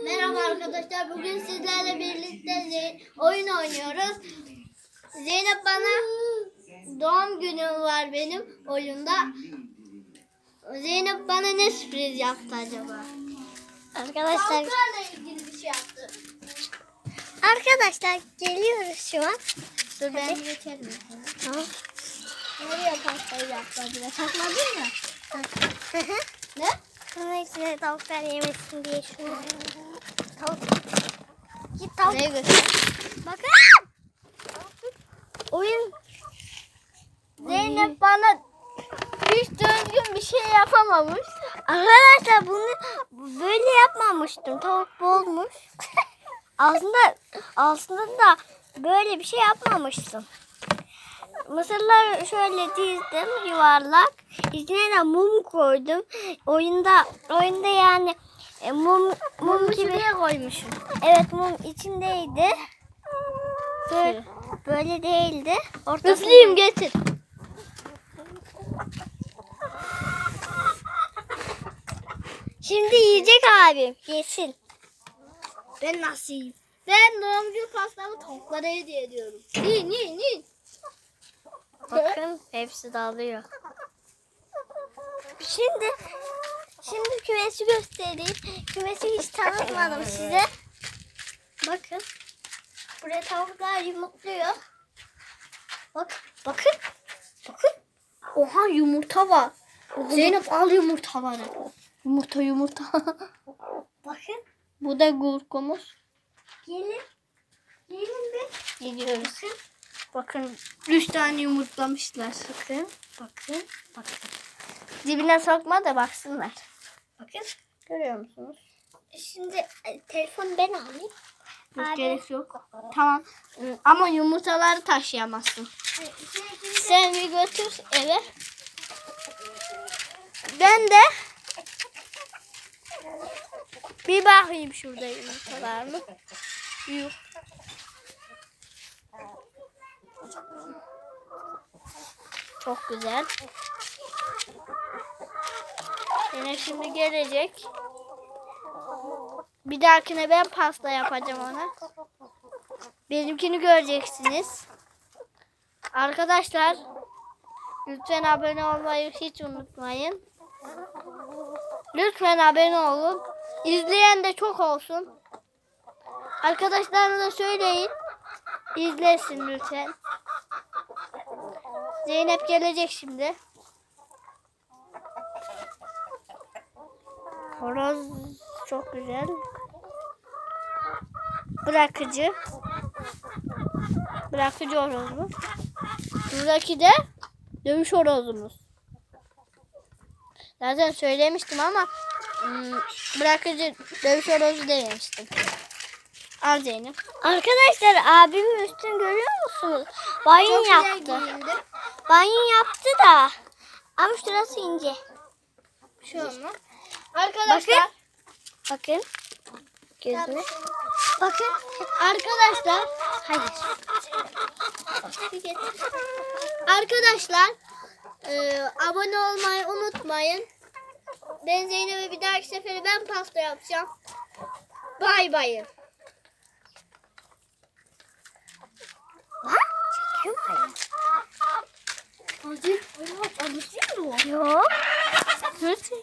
Merhaba arkadaşlar. Bugün sizlerle birlikte oyun oynuyoruz. Zeynep bana doğum günüm var benim oyunda. Zeynep bana ne sürpriz yaptı acaba? Arkadaşlar Tavuklarla ilgili bir şey yaptı. arkadaşlar geliyoruz şu an. Dur ben geçerim. Tamam. Nereye pastayı yaptı? Sakladın mı? Ne? Sonra içine tavuklar yemesin diye şunu. Tavuk. Git tavuk. Neye göster? Bakın. Oyun. Zeynep bana hiç düzgün bir şey yapamamış. Arkadaşlar bunu böyle yapmamıştım. Tavuk bozmuş. aslında aslında da böyle bir şey yapmamıştım. Mısırları şöyle dizdim yuvarlak. İçine de mum koydum. Oyunda oyunda yani e, mum mum gibi koymuşum. Evet mum içindeydi. Böyle, böyle değildi. Ortasında- Üfleyeyim getir. Şimdi yiyecek abim. Yesin. Ben nasıl yiyeyim? Ben doğum günü pastamı tavuklara hediye ediyorum. Yiyin yiyin yiyin. Bakın hepsi dağılıyor. Şimdi şimdi kümesi göstereyim. Kümesi hiç tanıtmadım size. Bakın. Buraya tavuklar yumurtluyor. Bak, bakın. Bakın. Oha yumurta var. Zeynep al yumurtaları. Yumurta yumurta. Bakın. Bu da gurkumuz. Gelin. Gelin bir. Gidiyoruz. Bakın üç tane yumurtlamışlar. Bakın. Bakın. Bakın. Dibine sokma da baksınlar. Bakın. Görüyor musunuz? Şimdi e, telefonu ben alayım. Hiç Abi. gerek yok. Tamam. Ama yumurtaları taşıyamazsın. Sen bir götür eve. Ben de bir bakayım şurada yumurtalar mı? Yok. Çok güzel. Yine şimdi gelecek. Bir dahakine ben pasta yapacağım ona. Benimkini göreceksiniz. Arkadaşlar lütfen abone olmayı hiç unutmayın. Lütfen abone olun. İzleyen de çok olsun. Arkadaşlarınıza söyleyin. İzlesin lütfen. Zeynep gelecek şimdi. Horoz çok güzel. Bırakıcı. Bırakıcı horoz bu. Buradaki de dövüş horozumuz. Zaten söylemiştim ama ım, bırakıcı dövüş horozu dememiştim. Al Zeynep. Arkadaşlar abimin üstünü görüyor musunuz? Banyo Çok güzel yaptı. Banyo yaptı da. Ama şurası ince. Şey olmaz. Arkadaşlar. Bakın. Gözüne. Bakın. Arkadaşlar. Hayır. Arkadaşlar. e, abone olmayı unutmayın. Ben Zeynep'e bir dahaki sefere ben pasta yapacağım. Bay bay. Çekiyor mu? Acı. Acı mı o? Yok. Nasıl?